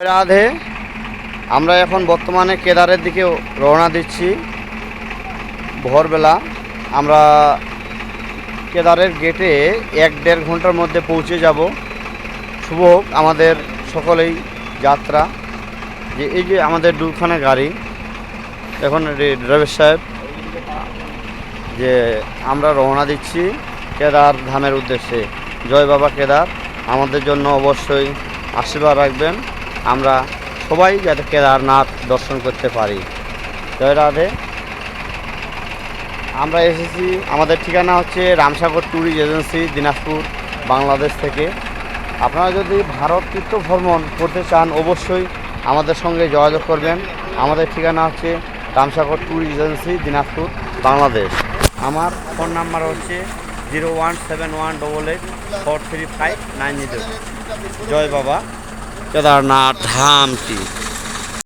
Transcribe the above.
রাধে, আমরা এখন বর্তমানে কেদারের দিকে রওনা দিচ্ছি। ভোরবেলা আমরা কেদারের গেটে এক দেড় ঘণ্টার মধ্যে পৌঁছে যাব। শুভ হোক আমাদের সকলেই যাত্রা। যে এই যে আমাদের দুখানে গাড়ি, এখন ড্রাইভার সাহেব, যে আমরা রওনা দিচ্ছি কেদার ধামের উদ্দেশ্যে। জয় বাবা কেদার, আমাদের জন্য অবশ্যই আশীর্বাদ রাখবেন। আমরা সবাই যাতে কেদারনাথ দর্শন করতে পারি। জয় রাধে। আমরা এসেছি, আমাদের ঠিকানা হচ্ছে রামসাগর ট্যুরিস্ট এজেন্সি, দিনাজপুর, বাংলাদেশ থেকে। আপনারা যদি ভারত তীর্থ ভ্রমণ করতে চান, অবশ্যই আমাদের সঙ্গে যোগাযোগ করবেন। আমাদের ঠিকানা হচ্ছে রামসাগর ট্যুরিস্ট এজেন্সি, দিনাজপুর, বাংলাদেশ। আমার ফোন নাম্বার হচ্ছে zero one seven one double eight four three five nine zero. জয় বাবা। কেদারনাথ ধাম কি